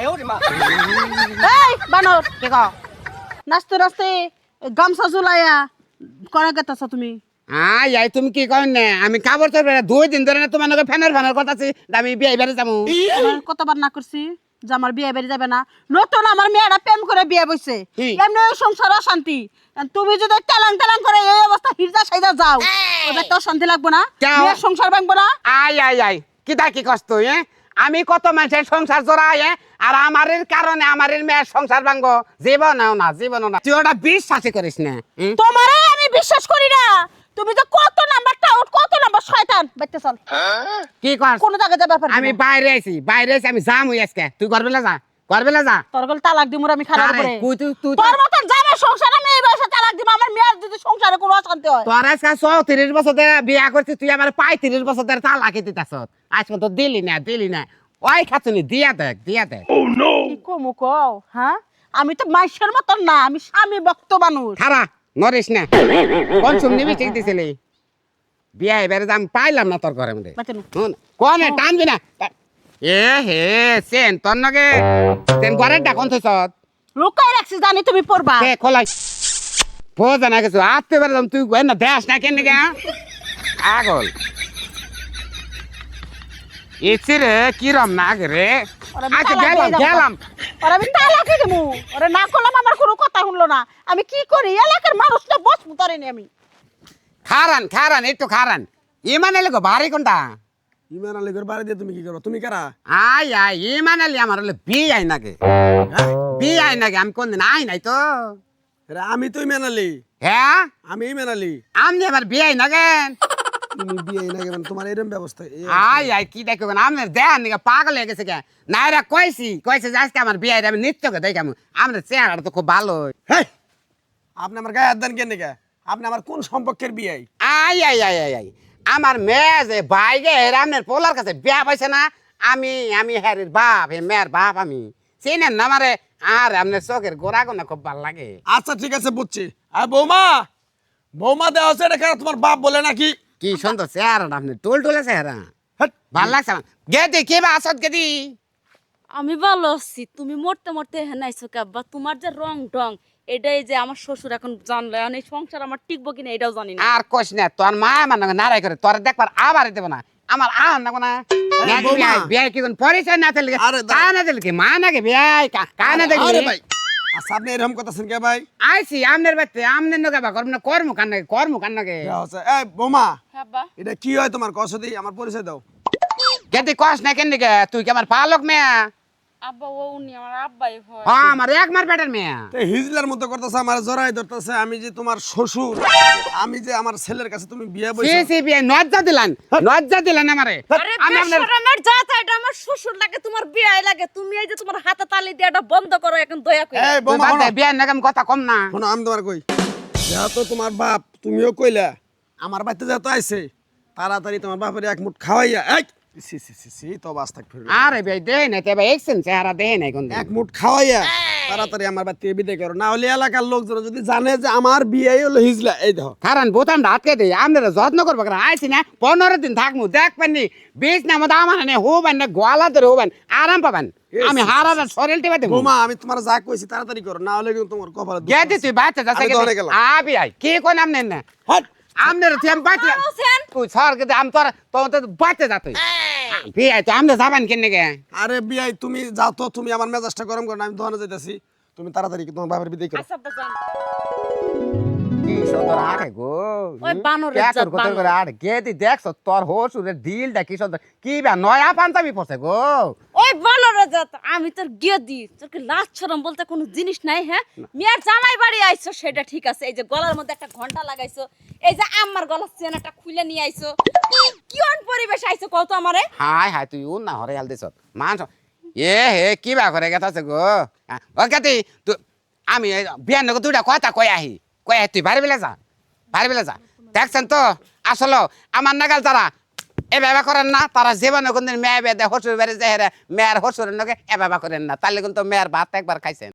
এই বানর কে কও? নাচতে গামছা ঝুলাইয়া করা গেতাছ তুমি। আই আই তুমি কি কই না? আমি কাবর তো দুই দিন ধরে না তোমার ফ্যানের ফ্যানের কথা আমি বিয়ে বাড়ি যাব কতবার না করছি যে আমার বিয়ে বাড়ি যাবে না। নতুন আমার মেয়েরা প্রেম করে বিয়ে বসে এমনি সংসার অশান্তি। তুমি যদি টেলাং টেলাং করে এই অবস্থা হিরজা সাইজা যাও ওটা তো শান্তি লাগবো না। সংসার ভাঙবো না। আই আই আই কি দা কি কষ্ট হ্যাঁ আমি কত মানুষের সংসার জড়াই হ্যাঁ আর আমার কারণে আমার মেয়ের সংসার ভাঙ্গ। জীবনও না জীবনও না। তুই ওটা বিশ্বাসই করিস না? তোমারে আমি বিশ্বাস করি না। তুমি যে কত নাম্বারটা আউট কত নাম্বার? শয়তান বাইতে চল। কি কর কোন জায়গায় যাবে ব্যাপার আমি বাইরে আছি বাইরে আছি আমি যাম হই আজকে। তুই ঘর বেলা যা ঘর বেলা যা। তোর গল তালাক দিমুর আমি খারাপ করে। কুই তুই- তুই- তোর মতন জামা সংসার তালাক দিব আমার মেয়ের যদি সংসারে কোনো অশান্তি হয়। তোর আজকে চৌত্রিশ বছর ধরে বিয়া করছিস তুই আমার পঁয়ত্রিশ বছর ধরে তালাকে আজকে তো দিলি না দিলি না। ওই খাতুনি দিয়া দেখ দিয়া দেখ। কি কমু কও হ্যাঁ? আমি তো মাইশের মতন না আমি স্বামী ভক্ত মানুষ। খারা নরিস না। কোন শুননি ঠিক দিছিলি? বিয়া এবারে দাম পাইলাম না তোর ঘরের মধ্যে। কোনে টানবি না। এ হে সেন তোর নগে। সেন ঘরের ডাকন থইছ লুকাই রাখছি জানি তুমি পড়বা। কে খোলাই। বোঝা না কিছু আত্মে পারলাম তুই কই না দেশ না কেন গে আগল ইচ্ছে রে কিরম না আগে রে আচ্ছা গেলাম। গেলাম। ওরে আমি তালাকে দেবো ওরে না করলাম আমার কোনো কথা শুনলো না। আমি কি করি? এলাকার মানুষটা বসবো তারিনি আমি। খারান খারান একটু খারান। ইমান এলে গো ভারী কোনটা? ইমান আলীগর বাড়ি দিয়ে তুমি কি করো তুমি কারা? আই আই ইমান আলি আমার হলে বি আই নাকি। বি আই নাকি আমি কোনদিন আই নাই তো। আমি তুই ইমান আলী হ্যাঁ? আমি ইমান আলী আমি এবার বি আই নাগেন তুমি বিয়ে না কেমন তোমার এরম ব্যবস্থা আই আই কি দেখো আমি দেন নাকি পাগল হয়ে গেছে কে? নাইরা কইছি কইছে যে আজকে আমার বিয়ে আমি নিত্যকে আমার তো খুব ভালো! আপনি আমার গায়ে হাত দেন কেন আপনি আমার কোন সম্পর্কের বিয়ে? আই আই আই আই আই। আমার মেয়ে যে পোলার কাছে বিয়া পাইছে না আমি আমি হ্যারির বাপ হে মেয়ের বাপ আমি। চিনেন না আমারে? আর আপনার চোখের গোড়া গোনা খুব ভালো লাগে। আচ্ছা ঠিক আছে বুঝছি। আর বৌমা বৌমা দেওয়া হচ্ছে এটা কারা তোমার বাপ বলে নাকি? কি সুন্দর চেহারাটা আপনি টুল টুলে চেহারা। হেট! ভালো লাগছে গেদি কি বা আসত গেদি? আমি ভালো আছি। তুমি মরতে মরতে হেনাইছো কাব্বা তোমার যে রং ঢং এটাই যে আমার শ্বশুর এখন জানলো। এই সংসার আমার টিকবো কিনা এটাও জানি না। আর কইস না তোর মা আমার নাকি নারাই করে তোর দেখবার আবার দেব না। আমার আহ না না। বৌমা। বিয়ে কি কোন পরিচয় না দিলে কা না দিলে মা নাকি বিয়ে? কা না আরে ভাই আপনি এরকম করতেছেন কে ভাই? আইছি আমনের বাড়িতে আমনের নগে বা না কর্ম কান নাকি কর্ম কান নাকি দেওয়া হচ্ছে। এই বৌমা বা এটা কি হয় তোমার? কসদি আমার পরিচয় দাও। গেদি কস না কেন তুই কি আমার পালক মেয়া? আব্বা ও উনি আমার আব্বাই হয়। হ্যাঁ আমার এক মার পেটের মেয়া। তো হিজলার মতো করতেছে আমার জড়াই ধরতেছে আমি যে তোমার শ্বশুর আমি যে আমার ছেলের কাছে তুমি বিয়ে বসে সি বিয়ে নজ্জা দিলান নজ্জা দিলান আমারে। আমি আপনার বেশরমের জাত এটা আমার শ্বশুর লাগে তোমার বিয়ে লাগে। তুমি এই যে তোমার হাতে তালি দিয়ে এটা বন্ধ করো এখন দয়া করে এই বৌমা কথা কম না। শোনো আমি তোমার কই। যেহেতু তোমার বাপ তুমিও কইলা আমার বাড়িতে যেহেতু আইছে তাড়াতাড়ি তোমার বাপের এক মুঠ খাওয়াইয়া এই! সি সি সি সি তো বাস থাক ফিরবে। আরে ভাই দেহে নাই তবে একছেন চেহারা দেহে নাই কোন এক মুঠ খাওয়াইয়া তাড়াতাড়ি আমার থেকে বিদায় করো। না হলে এলাকার লোকজন যদি জানে যে আমার বিয়ে হলো হিজলা এই দেখো। কারণ বোতাম আটকে দিই আপনারা যত্ন করব কারণ আইসি না পনেরো দিন থাকব দেখবেন নি বিষ না মতো আমার নে হবেন না গোয়ালা ধরে হবেন আরাম পাবেন। আমি হারার শরীর টিপে দেবো। বৌমা আমি তোমার যা কইছি তাড়াতাড়ি করো না হলে কিন্তু তোমার কপালে দুঃখ আছে। তুই বাচ্চা যাচ্ছে তো। আবি আই কি কোন আমনে না? হাট! আমনের তুই আমি বাচ্চা তুই সর আম তোর বাচ্চা যা তুই। বিয়ে তো আমনে যাবেন কেন গে আরে বিয়াই তুমি যাও তো তুমি আমার মেজাজটা গরম করো আমি দোকানে যাইতাছি। তুমি তাড়াতাড়ি তোমার বাপের বিদায় করো? আচ্ছা আব্বা কি সুন্দর আরে গো? ওই বানরের কে জাত তোর বানর। দেখছ হসুরের দিলটা কি সুন্দর কি বা নয়া পাঞ্জাবি পড়ছে গো? আমি তোর গিয়ে দি তোর কি লাজ ছরম বলতে কোনো জিনিস নাই হ্যাঁ? জামাই বাড়ি আইছো সেটা ঠিক আছে। এই যে গলার মধ্যে একটা ঘণ্টা লাগাইছো এই যে আমার গলার চেনাটা খুলে নিয়ে আইছো তুই পরিবেশ কত আমারে? হাই হাই তুই উন না হরে হাল দিছ। মান এ হে কি বা করে গেছে গো? হ্যাঁ, ও কাতি তুই আমি বিয়ান নগো দুইটা কথা কই আহি? কই তুই বাড়ি বেলা যা বাড়ি বেলা যা। দেখছেন তো? আসলে আমার নাগাল তারা এ করেন না, তারা জীবনে কোনদিন মেয়ে বেদে হসুর বেড়ে যায় মেয়ের হসুরের নকে এ করেন না। তাহলে কিন্তু মেয়ের ভাত একবার খাইছেন।